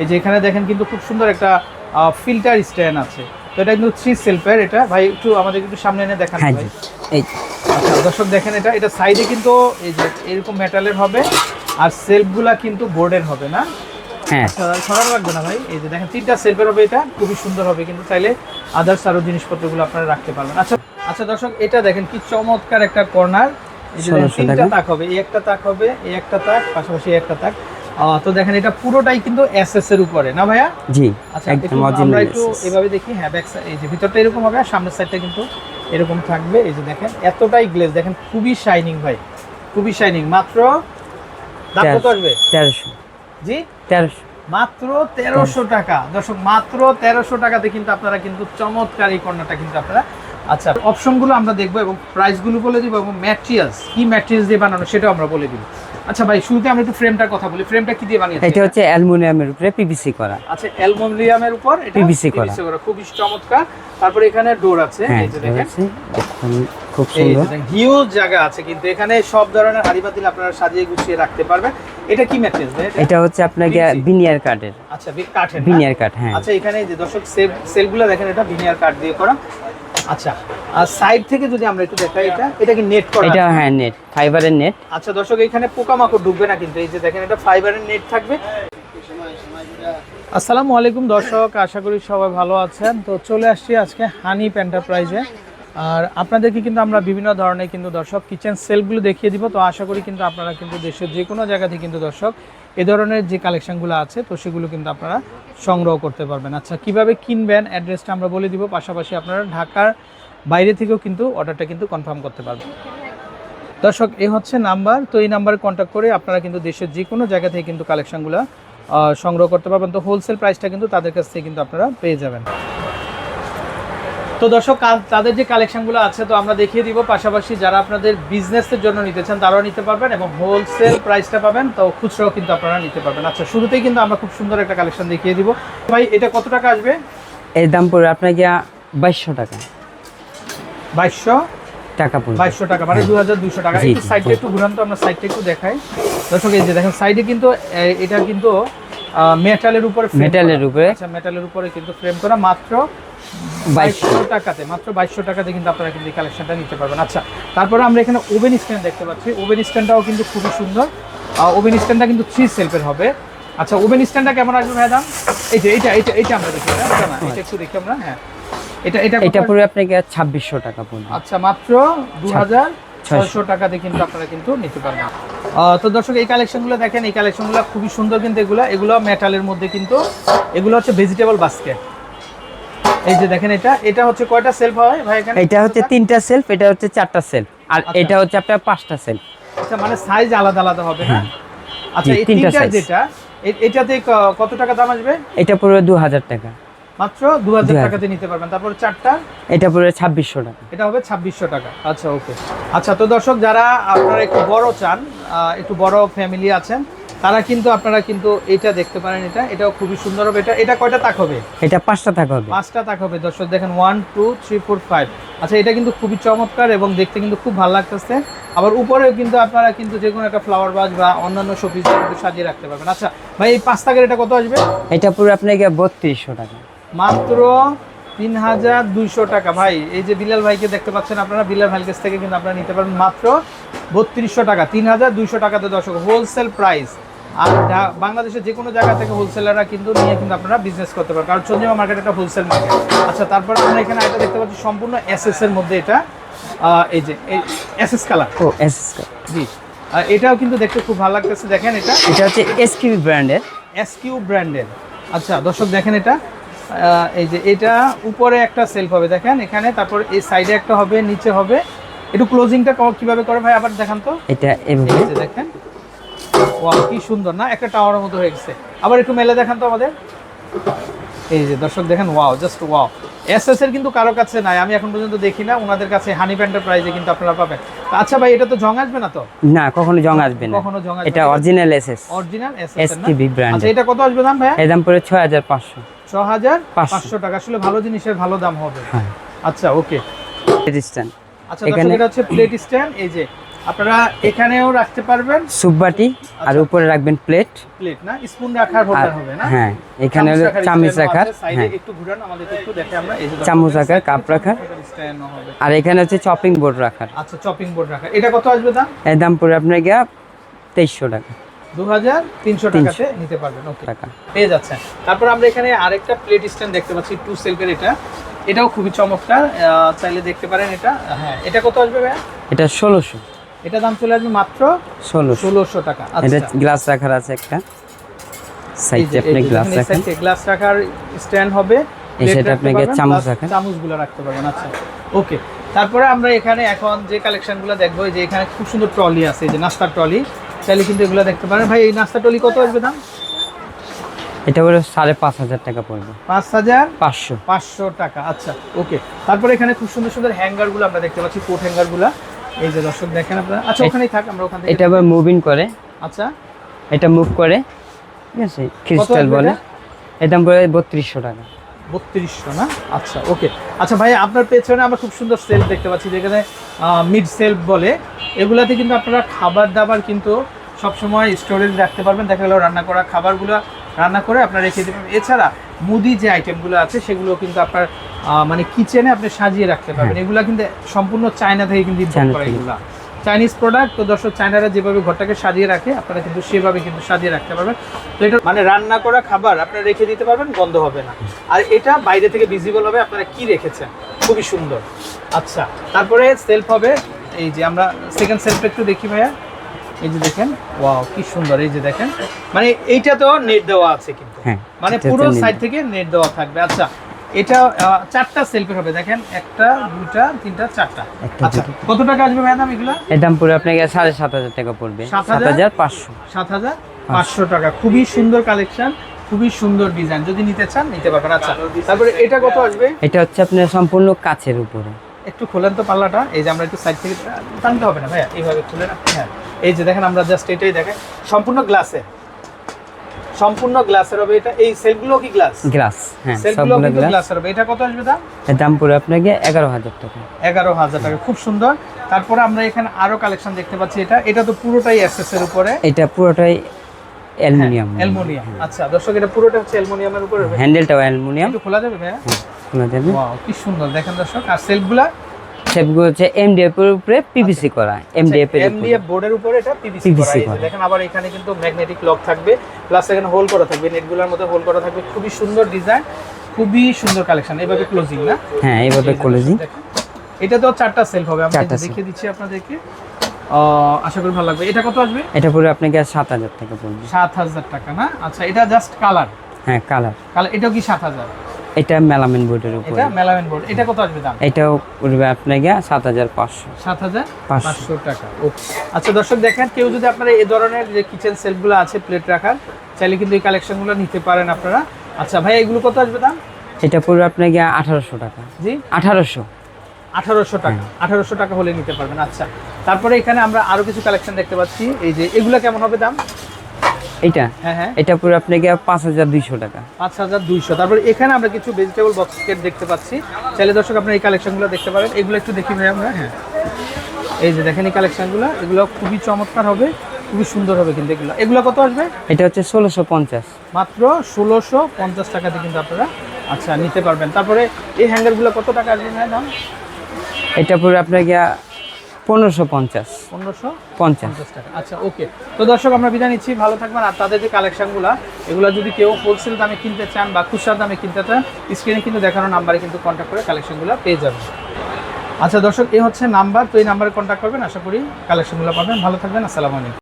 এই যে এখানে দেখেন কিন্তু খুব সুন্দর একটা ফিল্টার স্ট্যান্ড আছে। তো এটা কিন্তু থ্রি সেলফের এটা ভাই একটু আমাদের একটু সামনে এনে দেখান হ্যাঁ ভাই। এই আচ্ছা দর্শক দেখেন এটা এটা সাইডে কিন্তু এই যে এরকম মেটালের হবে আর সেলফগুলা কিন্তু বোর্ডের হবে না। হ্যাঁ। আচ্ছা, সরানো রাখবে না ভাই। এই যে দেখেন তিনটা সেলফের হবে এটা খুবই সুন্দর হবে কিন্তু চাইলে আদার্স আরও জিনিসপত্রগুলো আপনারা রাখতে পারবেন। আচ্ছা আচ্ছা দর্শক এটা দেখেন কি চমৎকার একটা কর্নার তিনটা তাক হবে এই একটা তাক হবে এই একটা তাক পাশাপাশি একটা তাক। তো দেখেন এটা পুরোটাই কিন্তু এসএস এর উপরে না ভাইয়া? জি আচ্ছা একদম আমরা একটু এভাবে দেখি হ্যাঁ ব্যাক এই যে ভিতরটা এরকম হবে আর সামনের সাইডটা কিন্তু এরকম থাকবে এই যে দেখেন এতটাই গ্লেজ দেখেন খুবই শাইনিং ভাই খুবই শাইনিং মাত্র দাম কত আসবে? তেরোশো। জি? তেরোশো। মাত্র তেরোশো টাকা। দর্শক মাত্র তেরোশো টাকাতে কিন্তু আপনারা কিন্তু চমৎকার এই কর্নারটা কিন্তু আপনারা আচ্ছা অপশনগুলো আমরা দেখব এবং প্রাইসগুলো বলে দিব এবং ম্যাটেরিয়ালস কি ম্যাটেরিয়ালস দিয়ে বানানো সেটাও আমরা বলে দিব। আচ্ছা ভাই শুরুতে আমরা একটু ফ্রেমটার কথা বলি। ফ্রেমটা কি দিয়ে বানিয়েছি এটা হচ্ছে অ্যালুমিনিয়ামের উপরে পিভিসি করা। আচ্ছা অ্যালুমিনিয়ামের উপর এটা PVC করা। খুবই চমৎকার। তারপরে এখানে ডোর আছে হ্যাঁ এই যে দেখেন। খুব এই সুন্দর। যে হিউজ জায়গা আছে কিন্তু এখানে সব ধরনের হাড়ি পাতিল আপনারা সাজিয়ে গুছিয়ে রাখতে পারবেন। এটা কি ম্যাটেরিয়ালস ভাই এটা? হচ্ছে আপনাকে? বিনিয়ার কাঠের আচ্ছা কাঠের? বিনিয়ার কাঠ হ্যাঁ। আচ্ছা এখানে যে দর্শক সেল সেলগুলো দেখেন এটা ভিনিয়ার কাঠ দিয়ে করা। আচ্ছা আর সাইড থেকে যদি আমরা একটু দেখাই এটা এটা কি নেট করা? এটা হ্যাঁ নেট ফাইবারের নেট আচ্ছা দর্শক এখানে পোকামাকড় ডুববে না কিন্তু এই যে দেখেন এটা ফাইবারের নেট থাকবে। আসসালামু আলাইকুম দর্শক আশা করি সবাই ভালো আছেন। তো চলে আসছি আজকে হানিপ এন্টারপ্রাইজে আর আপনাদেরকে কিন্তু আমরা বিভিন্ন ধরনের কিন্তু দর্শক কিচেন সেলগুলো দেখিয়ে দিব। তো আশা করি কিন্তু আপনারা কিন্তু দেশের যে কোনো জায়গা থেকে কিন্তু দর্শক এ ধরনের যে কালেকশনগুলো আছে, তো সেগুলো কিন্তু আপনারা সংগ্রহ করতে পারবেন। আচ্ছা কীভাবে কিনবেন? অ্যাড্রেসটা আমরা বলে দিব। পাশাপাশি আপনারা ঢাকার বাইরে থেকেও কিন্তু অর্ডারটা কিন্তু কনফার্ম করতে পারবেন। দর্শক, এ হচ্ছে নাম্বার। তো এই নাম্বারে কন্ট্যাক্ট করে আপনারা কিন্তু দেশের যে কোনো জায়গা থেকে কিন্তু কালেকশনগুলো সংগ্রহ করতে পারবেন। তো হোলসেল প্রাইসটা কিন্তু তাদের কাছ থেকে কিন্তু আপনারা পেয়ে যাবেন। তো দর্শক তাদের যে কালেকশনগুলো আছে তো আমরা দেখিয়ে দিব। পাশাপাশি যারা আপনাদের বিজনেসের জন্য নিতে চান তারাও নিতে পারবেন এবং হোলসেল প্রাইসটা পাবেন। তো খুচরাও কিন্তু আপনারা নিতে পারবেন। আচ্ছা শুরুতেই কিন্তু আমরা খুব সুন্দর একটা কালেকশন দেখিয়ে দিব। ভাই এটা কত টাকা আসবে? এর দাম পড়বে আপনাকে বাইশশো টাকা। বাইশশো? টাকা পড়বে। বাইশশো টাকা মানে দু হাজার দুশো টাকা। একটু সাইডটা একটু ঘুরান তো আমরা সাইডটা একটু দেখাই। দর্শক এই যে দেখেন সাইডে কিন্তু এটা কিন্তু মেটালের উপরে মেটালের উপরে। আচ্ছা মেটালের উপরে কিন্তু ফ্রেম করা। মাত্র বাইশশো টাকাতে মাত্র বাইশশো টাকাতে কিন্তু আপনারা কিন্তু এই কালেকশনটা নিতে পারবেন। আচ্ছা তারপরে আমরা এখানে ওভেন স্ট্যান্ড দেখতে পাচ্ছি। ওভেন স্ট্যান্ডটাও কিন্তু খুবই সুন্দর। ওভেন স্ট্যান্ডটা কিন্তু থ্রি সেলফের হবে। আচ্ছা ওভেন স্ট্যান্ডটা কেমন আসবে ম্যাডাম এই যে এইটা এইটা এইটা আমরা দেখি এটা এটা একটু দেখি আমরা হ্যাঁ। এটা এটা এটা পড়বে আপনাকে ছাব্বিশশো টাকা পড়বে। আচ্ছা মাত্র দু হাজার ছয়শো টাকাতে কিন্তু আপনারা কিন্তু নিতে পারবেন। তো দর্শক এই কালেকশনগুলো দেখেন এই কালেকশনগুলো খুবই সুন্দর কিন্তু এগুলো। এগুলো মেটালের মধ্যে কিন্তু এগুলো হচ্ছে ভেজিটেবল বাস্কেট এই যে দেখেন এটা এটা হচ্ছে কয়টা সেলফ হয় ভাই এখানে? এটা হচ্ছে তিনটা সেলফ এটা হচ্ছে চারটা সেলফ আর আচ্ছা। এটা হচ্ছে আপনার পাঁচটা সেলফ আচ্ছা মানে সাইজ আলাদা আলাদা হবে না আচ্ছা এই তিনটা যেটা এটাতে কত টাকা দাম আসবে? এটা পড়বে দু হাজার টাকা। মাত্র দু হাজার 2000 টাকাতে নিতে পারবেন। তারপর চারটা? এটা পড়বে ছাব্বিশশো টাকা। এটা হবে ছাব্বিশশো টাকা। আচ্ছা ওকে আচ্ছা তো দর্শক যারা আপনারা একটু বড় চান একটু বড় ফ্যামিলি আছেন তারা কিন্তু আপনারা কিন্তু এটা দেখতে পারেন এটা। এটাও খুবই সুন্দর হবে। এটা এটা কয়টা তাক হবে? এটা পাঁচটা টাকা হবে। পাঁচটা তাক হবে। দর্শক দেখেন one two three four five আচ্ছা এটা কিন্তু খুবই চমৎকার এবং দেখতে কিন্তু খুব ভালো লাগতেছে। আবার উপরেও কিন্তু আপনারা কিন্তু যে কোনো একটা ফ্লাওয়ার বাজ বা অন্যান্য শোপিস কিন্তু সাজিয়ে রাখতে পারবেন। আচ্ছা ভাই এই পাঁচ তাকের এটা কত আসবে? এটা পড়বে আপনাকে বত্রিশশো টাকা। মাত্র তিন হাজার দুইশো টাকা। ভাই এই যে বিলাল ভাইকে দেখতে পাচ্ছেন আপনারা বিলাল ভাইয়ের কাছ থেকে কিন্তু আপনারা নিতে পারবেন মাত্র বত্রিশশো টাকা। তিন হাজার দুইশো টাকাতে দর্শক হোলসেল প্রাইস আর বাংলাদেশের যে কোনো জায়গা থেকে হোলসেলাররা কিন্তু নিয়ে কিন্তু আপনারা বিজনেস করতে পারেন। কারণ চন্দ্রিমা মার্কেট একটা হোলসেল মার্কেট আচ্ছা তারপর আমরা এখানে এটা দেখতে পাচ্ছি সম্পূর্ণ এসএস এর মধ্যে এটা এই যে এসএস কালার ও এস জি। এটাও কিন্তু দেখতে খুব ভালো লাগতেছে দেখেন এটা। এটা হচ্ছে এসকিউ ব্র্যান্ডের এসকিউ ব্র্যান্ডের আচ্ছা দর্শক দেখেন এটা। এই যে এটা উপরে একটা সেলফ হবে দেখেন এখানে। তারপর এই সাইডে একটা হবে নিচে হবে। একটু ক্লোজিংটা কীভাবে করে ভাই? আবার দেখান তো। এটা এভাবে। দেখেন। ওয়াও কি সুন্দর না? একটা টাওয়ারের মতো হয়ে গেছে। আবার একটু মেলে দেখান তো আমাদের। এই যে দর্শক দেখেন ওয়াও জাস্ট ওয়াও এসএস এর কিন্তু কারও কাছে নাই আমি এখন পর্যন্ত দেখি না। ওনাদের কাছে হানি প্যান্টের প্রাইজে কিন্তু আপনারা পাবেন। তো আচ্ছা ভাই এটা তো জং আসবে না তো? না কখনো জং আসবে না। কখনো জং আসবে এটা। অরিজিনাল এসএস অরিজিনাল এসএস না? SKB brand আচ্ছা এটা কত আসবে দাম ভাই এর দাম হাজার পাঁচশো। পাঁচশো টাকা। আসলে ভালো জিনিসের ভালো দাম হবে। হ্যাঁ। আচ্ছা ওকে রেজিস্ট্যান্ট আচ্ছা এখানে- দর্শক এটা হচ্ছে প্লেট স্ট্যান্ড এই যে আপনারা এখানেও রাখতে পারবেন। সুপবাটি আর আচ্ছা। উপরে রাখবেন প্লেট। প্লেট না স্পুন রাখার হোল্ডার হবে না। হ্যাঁ এখানে চামচ রাখার হ্যাঁ। একটু ঘুরান আমাদেরকে একটু দেখে আমরা এই চামচ রাখার, কাপ রাখার। আর এখানে হচ্ছে চপিং বোর্ড রাখার। আচ্ছা চপিং বোর্ড রাখা এটা কত আসবে দাম? এর দাম পড়ে আপনার গিয়া তেইশশো টাকা। দু হাজার তিনশো টাকাতে নিতে পারবেন ওকে টাকা। পেয়ে যাচ্ছেন। তারপর আমরা এখানে আরেকটা প্লেট স্ট্যান্ড দেখতে পাচ্ছি টু সেলফের এটা। এটাও খুবই চমৎকার। চাইলে দেখতে পারেন এটা। হ্যাঁ এটা কত আসবে ভাইয়া? এটা ষোলোশো। এটা দাম চলে আসবে মাত্র ষোলোশো। ষোলোশো টাকা। এটা আচ্ছা। গ্লাস রাখার আছে একটা। সাইডে আপনি গ্লাস রাখেন। গ্লাস রাখার স্ট্যান্ড হবে। রাখতে আপনাকে চামচ রাখেন। চামচগুলো রাখতে পারবেন। আচ্ছা ওকে তারপরে আমরা এখানে এখন যে কালেকশনগুলো দেখব যে এখানে খুব সুন্দর ট্রলি আছে যে নাস্তার ট্রলি চাইলে কিন্তু এগুলো দেখতে পারেন। ভাই এই নাস্তা ট্রলি কত আসবে দাম? এটা হলো সাড়ে পাঁচ হাজার টাকা পড়বে। পাঁচ হাজার পাঁচশো। পাঁচশো টাকা আচ্ছা ওকে তারপরে এখানে খুব সুন্দর সুন্দর হ্যাঙ্গারগুলো আমরা দেখতে পাচ্ছি কোট হ্যাঙ্গারগুলো এই যে দর্শক দেখেন আপনারা। আচ্ছা ওখানেই থাক আমরা ওখান থেকে এটা আবার মুভিং করে। আচ্ছা। এটা মুভ করে। ঠিক আছে ক্রিস্টাল বলে? এর দাম পড়ে বত্রিশশো টাকা। বত্রিশশো না? আচ্ছা ওকে। আচ্ছা ভাই আপনার পেছনে আমরা খুব সুন্দর সেলফ দেখতে পাচ্ছি যেখানে মিড সেলফ বলে। এগুলাতে কিন্তু আপনারা খাবার দাবার কিন্তু সবসময় স্টোরেজ রাখতে পারবেন। দেখা গেলো রান্না করা খাবারগুলো রান্না করে আপনারা রেখে দিতে পারবেন এছাড়া মুদি যে আইটেমগুলো আছে সেগুলো কিন্তু আপনার মানে কিচেনে আপনি সাজিয়ে রাখতে পারবেন। এগুলা কিন্তু সম্পূর্ণ চায়না থেকে কিন্তু ইম্পোর্ট করা। এগুলা। চাইনিজ প্রোডাক্ট তো দর্শক চায়নারা যেভাবে ঘরটাকে সাজিয়ে রাখে আপনারা কিন্তু সেভাবে কিন্তু সাজিয়ে রাখতে পারবেন। তো এটা মানে রান্না করা খাবার আপনারা রেখে দিতে পারবেন গন্ধ হবে না। আর এটা বাইরে থেকে ভিজিবল হবে আপনারা কি রেখেছেন? খুবই সুন্দর। আচ্ছা তারপরে সেলফ হবে এই যে আমরা সেকেন্ড সেলফ একটু দেখি ভাইয়া। এই যে দেখেন ওয়াও কি সুন্দর এই যে দেখেন। মানে এইটা তো নেট দেওয়া আছে কিন্তু। হ্যাঁ, মানে পুরো সাইড থেকে নেট দেওয়া থাকবে। আচ্ছা এটা চারটা সেলফের হবে। দেখেন একটা দুইটা তিনটা চারটা। আচ্ছা কত টাকা আসবে ম্যাডাম এগুলা? এর দাম পড়ে আপনাকে সাড়ে সাত হাজার টাকা পড়বে। সাত হাজার? হাজার পাঁচশো। সাত হাজার পাঁচশো টাকা। খুবই সুন্দর কালেকশন খুবই সুন্দর ডিজাইন যদি নিতে চান নিতে পারবেন। আচ্ছা তারপরে এটা কত আসবে? এটা হচ্ছে আপনার সম্পূর্ণ কাচের উপরে। একটু খোলেন তো পাল্লাটা এই যে আমরা একটু সাইড থেকে টানতে হবে না ভাইয়া এইভাবে খুলে না। হ্যাঁ এই যে দেখেন আমরা জাস্ট এটাই দেখেন সম্পূর্ণ গ্লাসে সম্পূর্ণ গ্লাসের হবে এটা এই সেলগুলো কি গ্লাস গ্লাস হ্যাঁ সেলগুলো কিন্তু গ্লাসের হবে। এটা কত আসবে দাম? এর দাম পড়ে আপনাকে এগারো হাজার টাকা। এগারো হাজার টাকা খুব সুন্দর। তারপরে আমরা এখানে আরও কালেকশন দেখতে পাচ্ছি এটা। এটা তো পুরোটাই এসএস এর উপরে। এটা পুরোটাই অ্যালুমিনিয়াম। অ্যালুমিনিয়াম। আচ্ছা দর্শক এটা পুরোটা হচ্ছে অ্যালুমিনিয়ামের উপরে হ্যান্ডেলটাও অ্যালুমিনিয়াম। একটু খোলা যাবে ভাইয়া? খোলা যাবে। কি সুন্দর। দেখেন দর্শক আর সেলফগুলা? সেগুলো হচ্ছে এমডিএফ এর উপরে পিভিসি করা এমডিএফ এর এমডিএফ বোর্ডের উপরে এটা পিভিসি করা এই যে করা। দেখেন আবার এখানে কিন্তু ম্যাগনেটিক লক থাকবে প্লাস এখানে হোল করা থাকবে নেটগুলোর মধ্যে হোল করা থাকবে। খুবই সুন্দর ডিজাইন খুবই সুন্দর কালেকশন এইভাবে ক্লোজিং না? হ্যাঁ এইভাবে কলেজি এটা তো চারটা সেলফ হবে চারটা দেখিয়ে দিচ্ছি আপনাদেরকে। আশা করি ভালো লাগবে। এটা কত আসবে? এটা পড়ে আপনাকে সাত হাজার টাকা পড়বে। সাত হাজার টাকা না? আচ্ছা এটা জাস্ট কালার হ্যাঁ কালার কালার এটাও কি সাত হাজার? এটা মেলামিন বোর্ডের উপরে। এটা মেলামেন বোর্ড। এটা কত আসবে দাম? এটাও পড়বে আপনাকে সাত হাজার পাঁচশো। সাত হাজার পাঁচশো। পাঁচশো। টাকা। ওকে আচ্ছা দর্শক দেখেন কেউ যদি আপনারা এই ধরনের যে কিচেন সেলফগুলো আছে প্লেট রাখার চাইলে কিন্তু এই কালেকশনগুলো নিতে পারেন আপনারা। আচ্ছা ভাই এগুলো কত আসবে দাম? এটা পড়বে আপনাকে আঠারোশো টাকা। জি? আঠারোশো। আঠারোশো টাকা। আঠারোশো টাকা হলে নিতে পারবেন। আচ্ছা তারপরে এখানে আমরা আরও কিছু কালেকশন দেখতে পাচ্ছি। এই যে এগুলো কেমন হবে দাম? এইটা? হ্যাঁ হ্যাঁ। এটা পড়বে আপনাকে পাঁচ হাজার দুইশো টাকা। পাঁচ হাজার দুইশো। তারপরে এখানে আমরা কিছু ভেজিটেবল বক্স কেট দেখতে পাচ্ছি। চাইলে দর্শক আপনারা এই কালেকশনগুলো দেখতে পারেন। এগুলো একটু দেখি ভাই আমরা হ্যাঁ। এই যে দেখেন এই কালেকশনগুলো এগুলো খুবই চমৎকার হবে খুবই সুন্দর হবে কিন্তু এগুলো। এগুলো কত আসবে? এটা হচ্ছে ষোলোশো পঞ্চাশ। মাত্র ষোলোশো পঞ্চাশ টাকাতে কিন্তু আপনারা আচ্ছা নিতে পারবেন। তারপরে এই হ্যাঙ্গারগুলো কত টাকা আসবে ভাই দাম? এটা পড়বে আপনাকে পনেরোশো পঞ্চাশ। পনেরোশো পঞ্চাশ টাকা। আচ্ছা ওকে। তো দর্শক, আমরা বিদায় নিচ্ছি। ভালো থাকবেন। আর তাদের যে কালেকশনগুলো, এগুলো যদি কেউ হোলসেল দামে কিনতে চান বা খুচরা দামে কিনতে চান স্ক্রিনে কিন্তু দেখানো নাম্বারে কিন্তু কন্ট্যাক্ট করে কালেকশনগুলো পেয়ে যাবেন। আচ্ছা দর্শক এই হচ্ছে নাম্বার তো এই নাম্বারে কন্ট্যাক্ট করবেন। আশা করি কালেকশনগুলো পাবেন। ভালো থাকবেন। আসসালামু আলাইকুম।